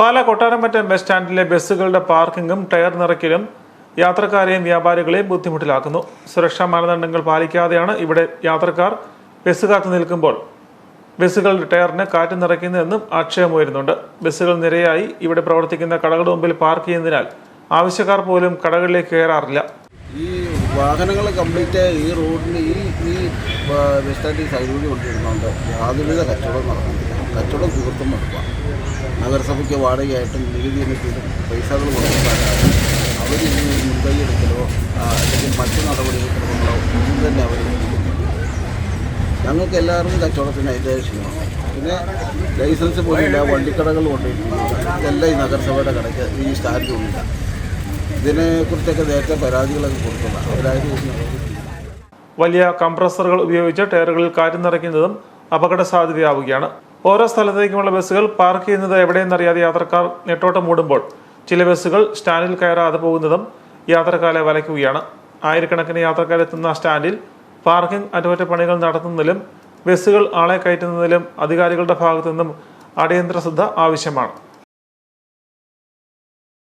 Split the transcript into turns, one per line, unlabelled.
പാല Kottaramattam bus സ്റ്റാൻഡിലെ ബസ്സുകളുടെ പാർക്കിങ്ങും tyre നിറയ്ക്കലും യാത്രക്കാരെയും വ്യാപാരികളെയും ബുദ്ധിമുട്ടിലാക്കുന്നു. സുരക്ഷാ മാനദണ്ഡങ്ങൾ പാലിക്കാതെയാണ് ഇവിടെ യാത്രക്കാർ ബസ് കാത്തു നിൽക്കുമ്പോൾ ബസ്സുകളുടെ ടയറിന് കാറ്റ് നിറയ്ക്കുന്നതെന്നും ആക്ഷേപമുയരുന്നുണ്ട്. ബസ്സുകൾ നിരയായി ഇവിടെ പ്രവർത്തിക്കുന്ന കടകളുടെ മുമ്പിൽ പാർക്ക് ചെയ്യുന്നതിനാൽ ആവശ്യക്കാർ പോലും കടകളിലേക്ക് കയറാറില്ല.
ഈ വാഹനങ്ങൾ കംപ്ലീറ്റ് ഈ റോഡിന് ഈ ഈ ബസ് സ്റ്റാൻഡിൽ സൈഡിലൂടെ കൊണ്ടിരുന്നുണ്ട് യാതൊരുവിധ കച്ചവടം നടക്കുന്നില്ല. കച്ചവടം തീർത്തും നടക്കുക നഗരസഭയ്ക്ക് വാടകയായിട്ടും നികുതി ഇനത്തിലും പൈസകൾ അവർ മുൻകൈ എടുക്കലോ അല്ലെങ്കിൽ മറ്റു നടപടികളോ ഒന്നും തന്നെ അവർ ഞങ്ങൾക്ക് എല്ലാവർക്കും കച്ചവടത്തിന് ഐതിഹാസികമാണ് പിന്നെ ലൈസൻസ് പോലില്ല വണ്ടിക്കടകൾ കൊണ്ടിരിക്കുന്നത് ഇതെല്ലാം ഈ നഗരസഭയുടെ കടയ്ക്ക് ഈ സ്റ്റാൻഡിലുമില്ല ഇതിനെക്കുറിച്ചൊക്കെ നേരത്തെ പരാതികളൊക്കെ അവരാരും
വലിയ കംപ്രസറുകൾ ഉപയോഗിച്ച് ടയറുകളിൽ കാറ്റ് നിറയ്ക്കുന്നതും അപകട സാധ്യതയാവുകയാണ് ഓരോ സ്ഥലത്തേക്കുമുള്ള ബസ്സുകൾ പാർക്ക് ചെയ്യുന്നത് എവിടെയെന്നറിയാതെ യാത്രക്കാർ നെട്ടോട്ടം മൂടുമ്പോൾ ചില ബസ്സുകൾ സ്റ്റാൻഡിൽ കയറാതെ പോകുന്നതും യാത്രക്കാരെ വലയ്ക്കുകയാണ്. ആയിരക്കണക്കിന് യാത്രക്കാരെത്തുന്ന സ്റ്റാൻഡിൽ പാർക്കിംഗ് അറ്റകുറ്റപ്പണികൾ നടത്തുന്നതിലും ബസ്സുകൾ ആളെ കയറ്റുന്നതിലും അധികാരികളുടെ ഭാഗത്തു നിന്നും അടിയന്തര ശ്രദ്ധ ആവശ്യമാണ്.